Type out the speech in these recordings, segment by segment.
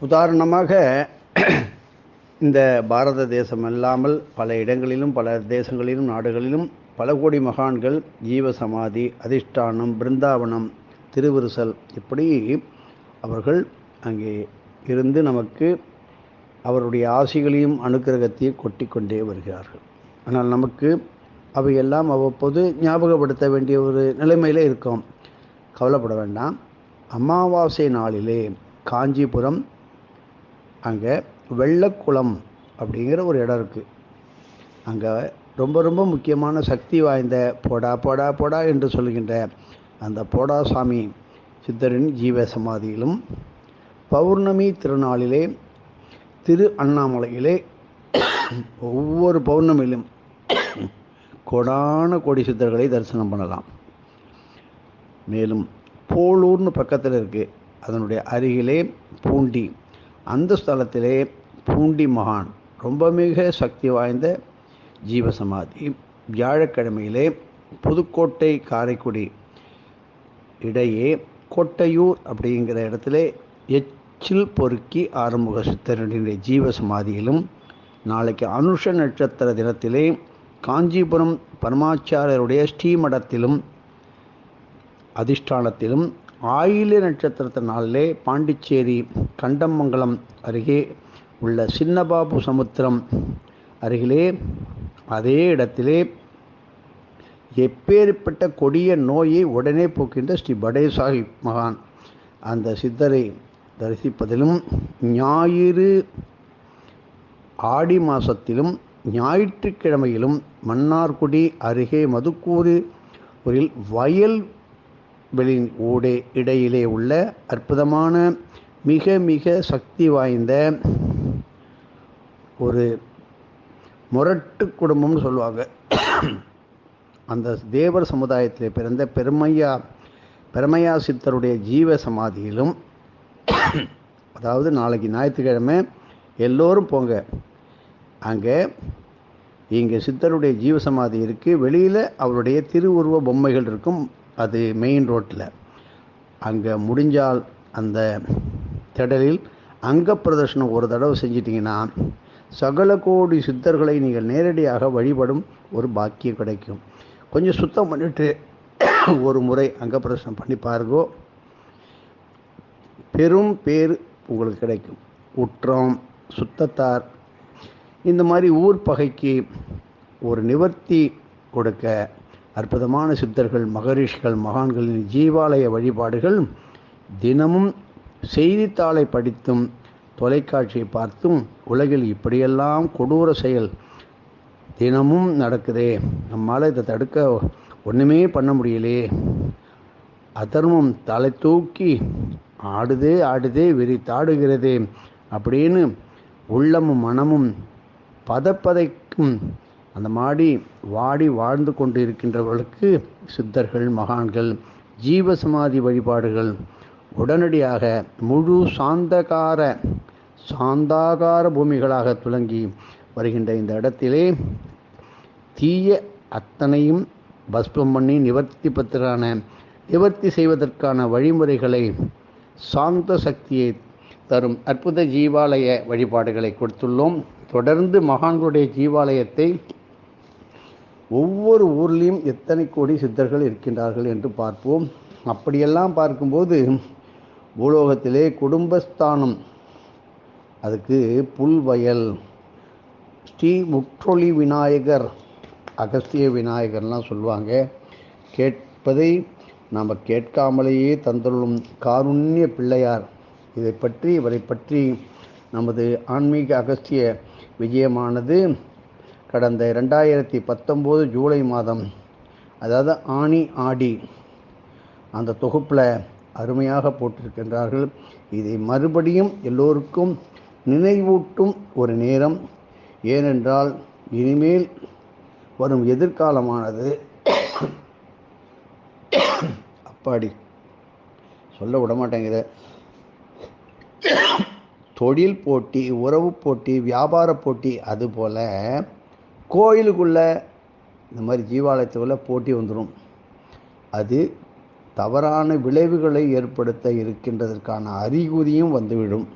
உதாரணமாக இந்த பாரத தேசம் அல்லாமல் பல இடங்களிலும் பல தேசங்களிலும் நாடுகளிலும் பல கோடி மகான்கள் ஜீவ சமாதி அதிஷ்டானம் பிருந்தாவனம் திருவிருசல் இப்படி அவர்கள் அங்கே இருந்து நமக்கு அவருடைய ஆசைகளையும் அனுக்கிரகத்தையும் கொட்டி கொண்டே வருகிறார்கள். ஆனால் நமக்கு அவையெல்லாம் அவ்வப்போது ஞாபகப்படுத்த வேண்டிய ஒரு நிலைமையில் இருக்கோம். கவலைப்பட வேண்டாம். அமாவாசை நாளிலே காஞ்சிபுரம் அங்கே வெள்ளக்குளம் அப்படிங்கிற ஒரு இடம் இருக்குது அங்கே ரொம்ப ரொம்ப முக்கியமான சக்தி வாய்ந்த போடா போடா போடா என்று சொல்கின்ற அந்த போடா சாமி சித்தரின் ஜீவ சமாதியிலும் பௌர்ணமி திருநாளிலே திரு அண்ணாமலையிலே ஒவ்வொரு பௌர்ணமியிலும் கோடான கோடி சித்தர்களை தரிசனம் பண்ணலாம். மேலும் போலூர்னு பக்கத்தில் இருக்குது அதனுடைய அருகிலே பூண்டி. அந்த ஸ்தலத்திலே பூண்டி மகான் ரொம்ப மிக சக்தி வாய்ந்த ஜீவசமாதி. வியாழக்கிழமையிலே புதுக்கோட்டை காரைக்குடி இடையே கொட்டையூர் அப்படிங்கிற இடத்துல எச்சில் பொறுக்கி ஆறுமுக சித்தரனுடைய ஜீவசமாதியிலும் நாளைக்கு அனுஷ நட்சத்திர தினத்திலே காஞ்சிபுரம் பரமாச்சாரியருடைய ஸ்ரீமடத்திலும் அதிஷ்டானத்திலும் ஆயில நட்சத்திரத்த நாளிலே பாண்டிச்சேரி கண்டமங்கலம் அருகே உள்ள சின்னபாபு சமுத்திரம் அருகிலே அதே இடத்திலே எப்பேற்பட்ட கொடிய நோயை உடனே போக்கின்ற ஸ்ரீ படே சாஹிப் மகான். அந்த சித்தரை தரிசிப்பதிலும் ஞாயிறு ஆடி மாதத்திலும் ஞாயிற்றுக்கிழமையிலும் மன்னார்குடி அருகே மதுக்கூறு ஒரு வயல் வெளியின் ஊடே இடையிலே உள்ள அற்புதமான மிக மிக சக்தி வாய்ந்த ஒரு முரட்டு குடும்பம்னு சொல்லுவாங்க. அந்த தேவர் சமுதாயத்தில் பிறந்த பெருமையா பெருமையா சித்தருடைய ஜீவ சமாதியிலும் அதாவது நாளைக்கு ஞாயிற்றுக்கிழமை எல்லோரும் போங்க. அங்கே இங்கே சித்தருடைய ஜீவசமாதி இருக்குது வெளியில் அவருடைய திருவுருவ பொம்மைகள் இருக்கும். அது மெயின் ரோட்டில் அங்கே முடிஞ்சால் அந்த திடலில் அங்க பிரதர்ஷனம் ஒரு தடவை செஞ்சிட்டிங்கன்னா சகல கோடி சித்தர்களை நீங்கள் நேரடியாக வழிபடும் ஒரு பாக்கியம் கிடைக்கும். கொஞ்சம் சுத்தம் பண்ணிட்டு ஒரு முறை அங்க பிரதர்ஷனம் பண்ணி பாருங்கோ. பெரும் பேர் உங்களுக்கு கிடைக்கும். குற்றம் சுத்தத்தார் இந்த மாதிரி ஊர் பகைக்கு ஒரு நிவர்த்தி கொடுக்க அற்புதமான சித்தர்கள் மகரிஷிகள் மகான்களின் ஜீவாலய வழிபாடுகள் தினமும் செய்தித்தாளை படித்தும் தொலைக்காட்சியை பார்த்தும் உலகில் இப்படியெல்லாம் கொடூர செயல் தினமும் நடக்குதே. நம்மால் இதை தடுக்க ஒன்றுமே பண்ண முடியலையே அதர்மம் தலை தூக்கி ஆடுதே ஆடுதே விரித்தாடுகிறதே அப்படின்னு உள்ளமும் மனமும் பதப்பதைக்கும் அந்த மாடி வாடி வாழ்ந்து கொண்டு இருக்கின்றவர்களுக்கு சித்தர்கள் மகான்கள் ஜீவசமாதி வழிபாடுகள் உடனடியாக முழு சாந்தகார சாந்தாகார பூமிகளாக துலங்கி வருகின்ற இந்த இடத்திலே தீய அத்தனையும் பஸ்பம் பண்ணி நிவர்த்தி பத்திரான நிவர்த்தி செய்வதற்கான வழிமுறைகளை சாந்த சக்தியை தரும் அற்புத ஜீவாலய வழிபாடுகளை கொடுத்துள்ளோம். தொடர்ந்து மகான்களுடைய ஜீவாலயத்தை ஒவ்வொரு ஊர்லேயும் எத்தனை கோடி சித்தர்கள் இருக்கின்றார்கள் என்று பார்ப்போம். அப்படியெல்லாம் பார்க்கும்போது பூலோகத்திலே குடும்பஸ்தானம் அதுக்கு புல்வயல் ஸ்ரீ முற்றொளி விநாயகர் அகஸ்திய விநாயகர்லாம் சொல்லுவாங்க. கேட்பதை நாம் கேட்காமலேயே தந்தருளும் காருண்ய பிள்ளையார். இதை பற்றி இவரை பற்றி நமது ஆன்மீக அகஸ்திய விஜயமானது கடந்த ரெண்டாயிரத்தி பத்தொம்போது ஜூலை மாதம் அதாவது ஆணி ஆடி அந்த தொகுப்பில் அருமையாக போட்டிருக்கின்றார்கள். இதை மறுபடியும் எல்லோருக்கும் நினைவூட்டும் ஒரு நேரம். ஏனென்றால் இனிமேல் வரும் எதிர்காலமானது அப்பாடி சொல்ல விட மாட்டேங்குது. தொழில் போட்டி உறவு போட்டி வியாபார போட்டி அதுபோல் கோயிலுக்குள்ளே இந்த மாதிரி ஜீவாலயத்துக்குள்ளே போட்டி வந்துடும் அது தவறான விளைவுகளை ஏற்படுத்த இருக்கின்றதற்கான அறிகுறியும் வந்துவிடும்.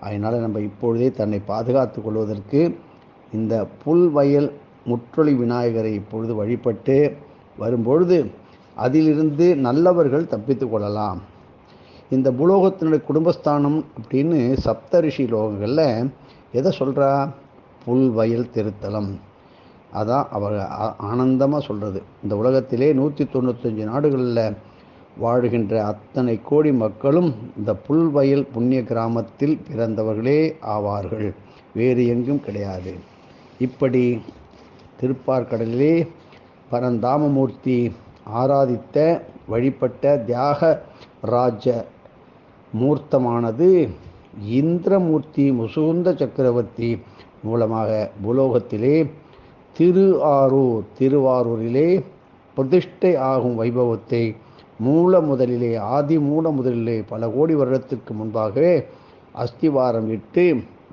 அதனால் நம்ம இப்பொழுதே தன்னை பாதுகாத்து கொள்வதற்கு இந்த புல்வயல் முற்றொளி விநாயகரை இப்பொழுது வழிபட்டு வரும்பொழுது அதிலிருந்து நல்லவர்கள் தப்பித்து கொள்ளலாம். இந்த புலோகத்தினுடைய குடும்பஸ்தானம் அப்படின்னு சப்தரிஷி லோகங்களில் எதை சொல்கிறா புல்வயல் திருத்தலம். அதான் அவர் ஆனந்தமாக சொல்கிறது இந்த உலகத்திலே நூற்றி தொண்ணூத்தஞ்சு நாடுகளில் வாழுகின்ற அத்தனை கோடி மக்களும் இந்த புல்வயல் புண்ணிய கிராமத்தில் பிறந்தவர்களே ஆவார்கள். வேறு எங்கும் கிடையாது. இப்படி திருப்பார்கடலிலே பரந்தாமமூர்த்தி ஆராதித்த வழிபட்ட தியாக ராஜ மூர்த்தமானது இந்திரமூர்த்தி முசுகுந்த சக்கரவர்த்தி மூலமாக புலோகத்திலே திரு ஆரூர் திருவாரூரிலே பிரதிஷ்டை ஆகும் வைபவத்தை மூல முதலிலே ஆதி மூல முதலிலே பல கோடி வருடத்திற்கு முன்பாகவே அஸ்திவாரம் இட்டு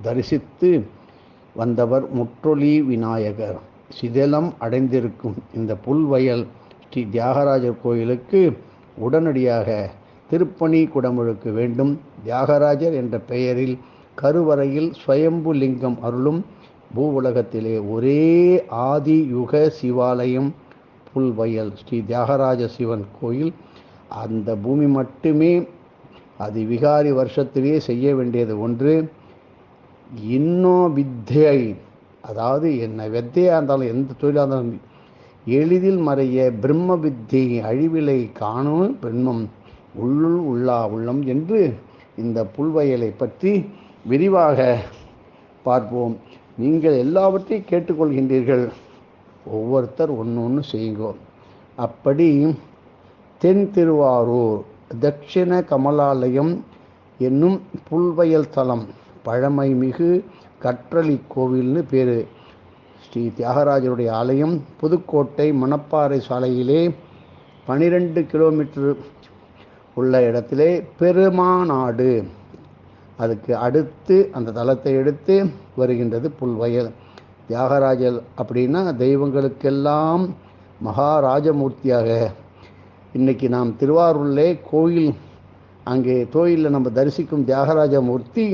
தரிசித்து வந்தவர் முற்றொலி விநாயகர். சிதலம் அடைந்திருக்கும் இந்த புல்வயல் ஸ்ரீ தியாகராஜர் கோயிலுக்கு உடனடியாக திருப்பணி குடமுழுக்கு வேண்டும். தியாகராஜர் என்ற பெயரில் கருவறையில் ஸ்வயம்பு லிங்கம் அருளும் பூ உலகத்திலே ஒரே ஆதி யுக சிவாலயம் புல்வயல். ஸ்ரீ தியாகராஜ சிவன் கோயில். அந்த பூமி மட்டுமே அது விகாரி வருஷத்திலே செய்ய வேண்டியது ஒன்று. இன்னோ வித்தை அதாவது என்ன வித்தையாக இருந்தாலும் எந்த தொழிலாக இருந்தாலும் எளிதில் மறைய பிரம்ம வித்தை அழிவிலை காணும் பிரம்மம் உள்ளுள் உள்ளா உள்ளம் என்று இந்த புல்வயலை பற்றி விரிவாக பார்ப்போம். நீங்கள் எல்லாவற்றையும் கேட்டுக்கொள்கின்றீர்கள். ஒவ்வொருத்தர் ஒன்று ஒன்று செய்யுங்கோ. அப்படி தென் திருவாரூர் தட்சிண கமலாலயம் என்னும் புல்வயல் தலம் பழமை மிகு கற்றளி கோவில்னு பேர். ஸ்ரீ தியாகராஜருடைய ஆலயம் புதுக்கோட்டை மணப்பாறை சாலையிலே பனிரெண்டு கிலோமீட்டர் உள்ள இடத்திலே பெருமாநாடு. அதுக்கு அடுத்து அந்த தலத்தை எடுத்து வருகின்றது புல்வயல். தியாகராஜல் அப்படின்னா தெய்வங்களுக்கெல்லாம் மகாராஜமூர்த்தியாக. இன்னைக்கு நாம் திருவாரூர்லே கோயில் அங்கே கோயிலில் நம்ம தரிசிக்கும் தியாகராஜ மூர்த்தி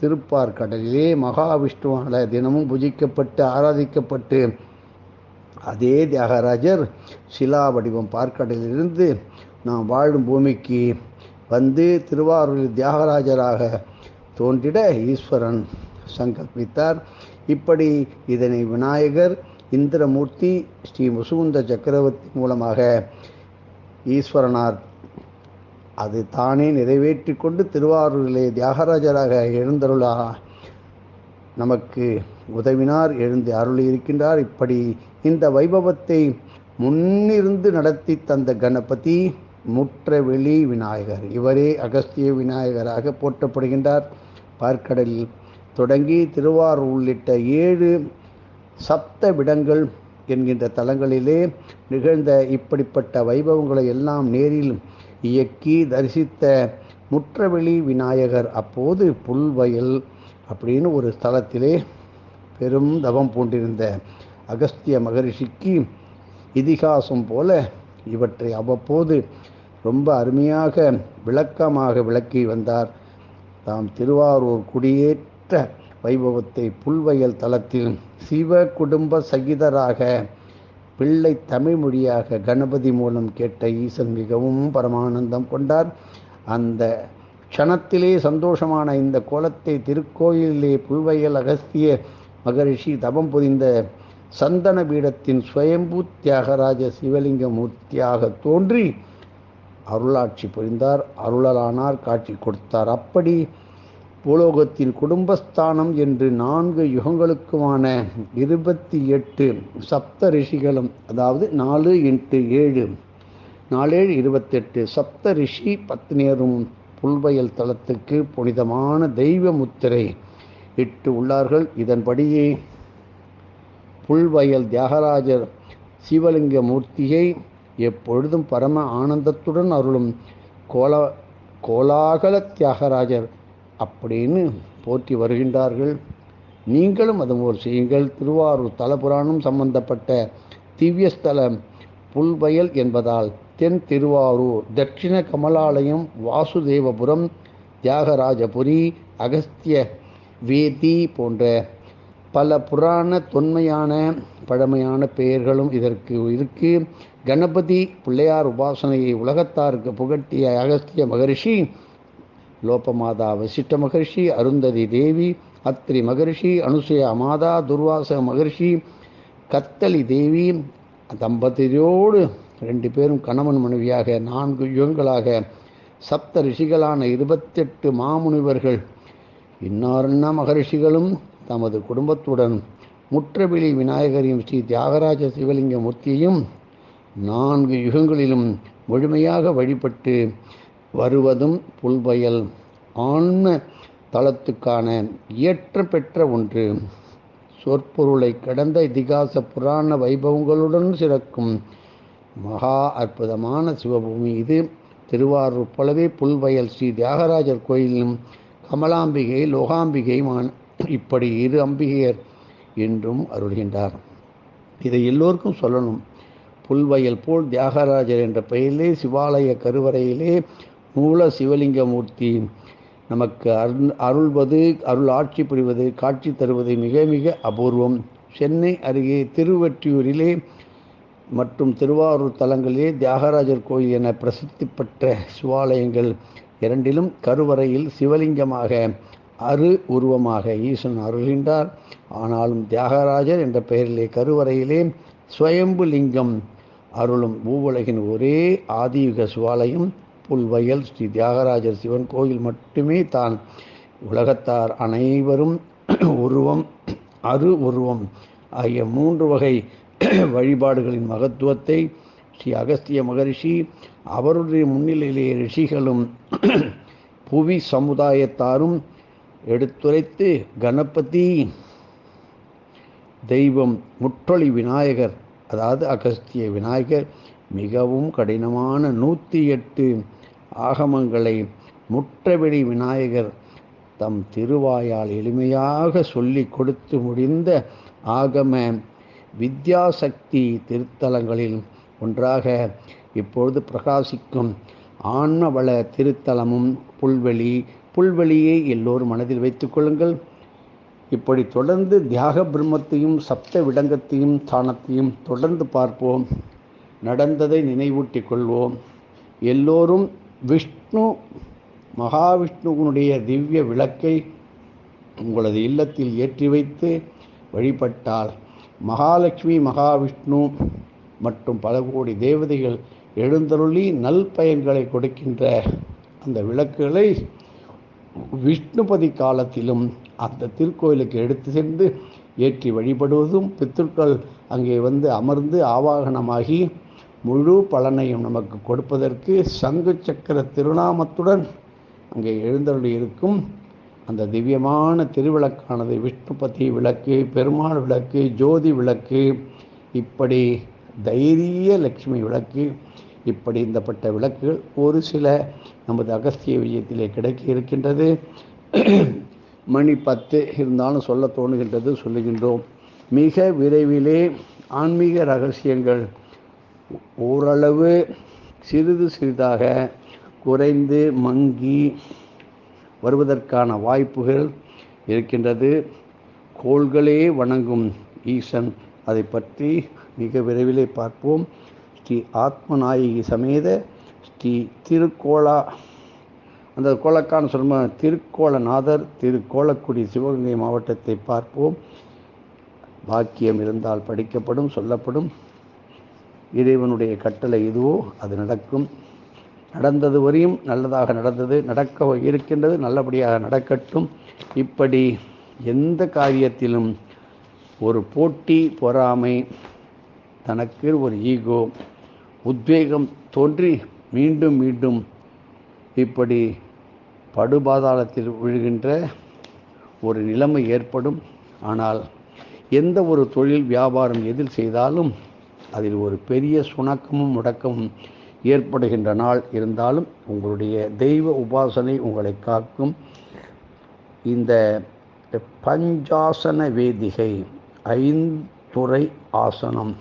திருப்பார் கடலிலே மகாவிஷ்ணுவால தினமும் பூஜிக்கப்பட்டு ஆராதிக்கப்பட்டு அதே தியாகராஜர் சிலா வடிவம் பார்க்கடலிலிருந்து நாம் வாழும் பூமிக்கு வந்து திருவாரூரில் தியாகராஜராக தோன்றிட ஈஸ்வரன் சங்கல்பித்தார். இப்படி இதனை விநாயகர் இந்திரமூர்த்தி ஸ்ரீ முசுகுந்த சக்கரவர்த்தி மூலமாக ஈஸ்வரனார் அது தானே நிறைவேற்றி கொண்டு திருவாரூரிலே தியாகராஜராக எழுந்தருளா நமக்கு உதவினார் எழுந்து அருள் இருக்கின்றார் இப்படி இந்த வைபவத்தை முன்னிருந்து நடத்தி தந்த கணபதி முற்றவெளி விநாயகர். இவரே அகஸ்திய விநாயகராக போற்றப்படுகின்றார். பார்க்கடலில் தொடங்கி திருவாரூர் உள்ளிட்ட ஏழு சப்த விடங்கள் என்கின்ற தலங்களிலே நிகழ்ந்த இப்படிப்பட்ட வைபவங்களை எல்லாம் நேரில் இயக்கி தரிசித்த முற்றவெளி விநாயகர் அப்போது புல்வயல் அப்படின்னு ஒரு ஸ்தலத்திலே பெரும் தவம் பூண்டிருந்த அகஸ்திய மகரிஷிக்கு இதிகாசம் போல இவற்றை அவ்வப்போது ரொம்ப அருமையாக விளக்கமாக விளக்கி வந்தார். தாம் திருவாரூர் குடியேற்ற வைபவத்தை புல்வயல் தலத்தில் சிவ குடும்ப சகிதராக பிள்ளை தமிழ் மொழியாக கணபதி மூலம் கேட்ட ஈசன் மிகவும் பரமானந்தம் கொண்டார். அந்த க்ஷணத்திலே சந்தோஷமான இந்த கோலத்தை திருக்கோயிலே புல்வயல் அகஸ்திய மகரிஷி தவம் புரிந்த சந்தன பீடத்தின் ஸ்வயம்பு தியாகராஜ சிவலிங்க மூர்த்தியாக தோன்றி அருளாட்சி புரிந்தார் அருளலானார் காட்சி கொடுத்தார். அப்படி பூலோகத்தின் குடும்பஸ்தானம் என்று நான்கு யுகங்களுக்குமான இருபத்தி எட்டு சப்த ரிஷிகளும் அதாவது நாலு இன்ட்டு ஏழு நாலேழு இருபத்தெட்டு சப்த ரிஷி பத்னியரும் புல்வயல் தலத்துக்கு புனிதமான தெய்வ முத்திரை இட்டு உள்ளார்கள். இதன்படியே புல்வயல் தியாகராஜர் சிவலிங்க மூர்த்தியை எப்பொழுதும் பரம ஆனந்தத்துடன் அருளும் கோலா கோலாகல தியாகராஜர் அப்படின்னு போற்றி வருகின்றார்கள். நீங்களும் அதுபோல் செய்யுங்கள். திருவாரூர் தலபுராணம் சம்பந்தப்பட்ட திவ்யஸ்தலம் புல்வயல் என்பதால் தென் திருவாரூர் தட்சிண கமலாலயம் வாசுதேவபுரம் தியாகராஜபுரி அகஸ்திய வேதி போன்ற பல புராண தொன்மையான பழமையான பெயர்களும் இதற்கு இருக்கு. கணபதி பிள்ளையார் உபாசனையை உலகத்தாருக்கு புகட்டிய அகஸ்திய மகரிஷி லோபமாதா வசிஷ்ட மகரிஷி அருந்ததி தேவி அத்ரி மகரிஷி அனுசுயா மாதா துர்வாச மகரிஷி கத்தலி தேவி தம்பதியோடு ரெண்டு பேரும் கணவன் மனைவியாக நான்கு யுகங்களாக சப்த ரிஷிகளான இருபத்தெட்டு மாமுனிவர்கள் இன்னாரண்ண மகரிஷிகளும் தமது குடும்பத்துடன் முற்றவெளி விநாயகரையும் ஸ்ரீ தியாகராஜ சிவலிங்க மூர்த்தியையும் நான்கு யுகங்களிலும் முழுமையாக வழிபட்டு வருவதும் புல்வயல். ஆன்ம தளத்துக்கான இயற்ற பெற்ற ஒன்று. சொற்பொருளை கடந்த இதிகாச புராண வைபவங்களுடன் சிறக்கும். மகா அற்புதமான சிவபூமி இது. திருவாரூர் போலவே புல்வயல் ஸ்ரீ தியாகராஜர் கோயிலும் கமலாம்பிகை லோகாம்பிகை இப்படி இரு அம்பிகையர் என்றும் அருள்கின்றார். இதை எல்லோருக்கும் சொல்லணும். புல்வயல் போல் தியாகராஜர் என்ற பெயரிலே சிவாலய கருவறையிலே மூல சிவலிங்க மூர்த்தி நமக்கு அருள் அருள்வது அருள் ஆட்சி புரிவது காட்சி தருவது மிக மிக அபூர்வம். சென்னை அருகே திருவெற்றியூரிலே மற்றும் திருவாரூர் தலங்களிலே தியாகராஜர் கோயில் என பிரசித்தி பெற்ற சிவாலயங்கள் இரண்டிலும் கருவறையில் சிவலிங்கமாக அரு உருவமாக ஈசன் அருள்கின்றார். ஆனாலும் தியாகராஜர் என்ற பெயரிலே கருவறையிலே சுயம்பு லிங்கம் அருளும் பூவுலகின் ஒரே ஆதியுக சிவாலயம் புல்வயல் ஸ்ரீ தியாகராஜர் சிவன் கோயில் மட்டுமே தான். உலகத்தார் அனைவரும் உருவம் அரு உருவம் ஆகிய மூன்று வகை வழிபாடுகளின் மகத்துவத்தை ஸ்ரீ அகஸ்திய மகரிஷி அவருடைய முன்னிலையிலே ரிஷிகளும் புவி சமுதாயத்தாரும் எடுத்துரைத்து கணபதி தெய்வம் முற்றொளி விநாயகர் அதாவது அகஸ்திய விநாயகர் மிகவும் கடினமான நூற்றி எட்டு ஆகமங்களை முற்றவெளி விநாயகர் தம் திருவாயால் எளிமையாக சொல்லி கொடுத்து முடிந்த ஆகம வித்யாசக்தி திருத்தலங்களில் ஒன்றாக இப்பொழுது பிரகாசிக்கும் ஆன்மவள திருத்தலமும் புல்வெளி புல்வெளியை எல்லோரும் மனதில் வைத்துக் கொள்ளுங்கள். இப்படி தொடர்ந்து தியாக பிரம்மத்தையும் சப்த விடங்கத்தையும் தானத்தையும் தொடர்ந்து பார்ப்போம். நடந்ததை நினைவூட்டிக் கொள்வோம். எல்லோரும் விஷ்ணு மகாவிஷ்ணுவனுடைய திவ்ய விளக்கை உங்களது இல்லத்தில் ஏற்றி வைத்து வழிபட்டால் மகாலட்சுமி மகாவிஷ்ணு மற்றும் பல கோடி தேவதைகள் எழுந்தருளி நல் பயன்களை கொடுக்கின்ற அந்த விளக்குகளை விஷ்ணுபதி காலத்திலும் அந்த திருக்கோயிலுக்கு எடுத்து சென்று ஏற்றி வழிபடுவதும் பித்துக்கள் அங்கே வந்து அமர்ந்து ஆவாகனமாகி முழு பலனையும் நமக்கு கொடுப்பதற்கு சங்கு சக்கர திருநாமத்துடன் அங்கே எழுந்தருளி இருக்கும். அந்த திவ்யமான திருவிளக்கானது விஷ்ணுபதி விளக்கு பெருமாள் விளக்கு ஜோதி விளக்கு இப்படி தைரிய லட்சுமி விளக்கு இப்படி இந்தப்பட்ட விளக்குகள் ஒரு சில நமது அகஸ்திய விஜயத்திலே கிடைக்க இருக்கின்றது. மணி பத்து இருந்தாலும் சொல்ல தோணுகின்றது சொல்லுகின்றோம். மிக விரைவிலே ஆன்மீக ரகசியங்கள் ஓரளவு சிறிது சிறிதாக குறைந்து மங்கி வருவதற்கான வாய்ப்புகள் இருக்கின்றது. கோள்களே வணங்கும் ஈசன் அதை பற்றி மிக விரைவிலே பார்ப்போம். ஸ்ரீ ஆத்மநாயகி சமேத ஸ்ரீ திருக்கோளா அந்த கோலக்கான சொல்லுமா திருக்கோலநாதர் திருக்கோளக்குடி சிவகங்கை மாவட்டத்தை பார்ப்போம். பாக்கியம் இருந்தால் படிக்கப்படும் சொல்லப்படும். இறைவனுடைய கட்டளை இதுவோ அது நடக்கும். நடந்தது வரையும் நல்லதாக நடந்தது நடக்க இருக்கின்றது நல்லபடியாக நடக்கட்டும். இப்படி எந்த காரியத்திலும் ஒரு போட்டி பொறாமை தனக்கு ஒரு ஈகோ உத்வேகம் தோன்றி மீண்டும் மீண்டும் இப்படி படுபாதாளத்தில் விழுகின்ற ஒரு நிலைமை ஏற்படும். ஆனால் எந்த ஒரு தொழில் வியாபாரம் எதில் செய்தாலும் அதில் ஒரு பெரிய சுணக்கமும் முடக்கமும் ஏற்படுகின்ற நாள் இருந்தாலும் உங்களுடைய தெய்வ உபாசனை உங்களை காக்கும். இந்த பஞ்சாசன வேதிகை ஐந்துறை ஆசனம்.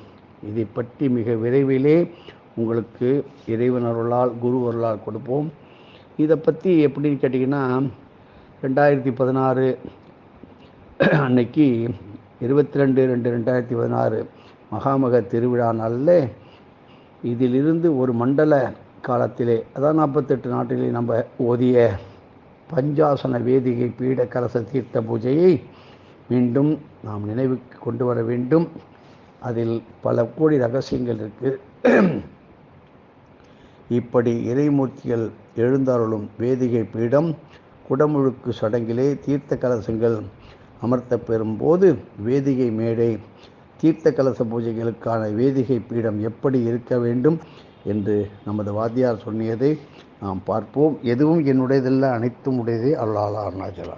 இதை பற்றி மிக விரைவிலே உங்களுக்கு இறைவனருளால் குரு அருளால் கொடுப்போம். இதை பற்றி எப்படின்னு கேட்டிங்கன்னா ரெண்டாயிரத்தி பதினாறு அன்னைக்கு இருபத்தி ரெண்டு ரெண்டு ரெண்டாயிரத்தி பதினாறு மகாமக திருவிழா நாளில் இதிலிருந்து ஒரு மண்டல காலத்திலே அதான் நாற்பத்தெட்டு நாட்டிலே நம்ம ஓதிய பஞ்சாசன வேதிகை பீட கலச தீர்த்த பூஜையை மீண்டும் நாம் நினைவுக்கு கொண்டு வர வேண்டும். அதில் பல கோடி ரகசியங்கள் இருக்குது இப்படி இறைமூர்த்திகள் எழுந்தருளும் வேதிகை பீடம் குடமுழுக்கு சடங்கிலே தீர்த்த கலசங்கள் அமர்த்த பெறும்போது வேதிகை மேடை தீர்த்த கலச பூஜைகளுக்கான வேதிகை பீடம் எப்படி இருக்க வேண்டும் என்று நமது வாத்தியார் சொன்னியதை நாம் பார்ப்போம். எதுவும் என்னுடையதல்ல அனைத்தும் உடையதே அருளாளா அருணாச்சலா.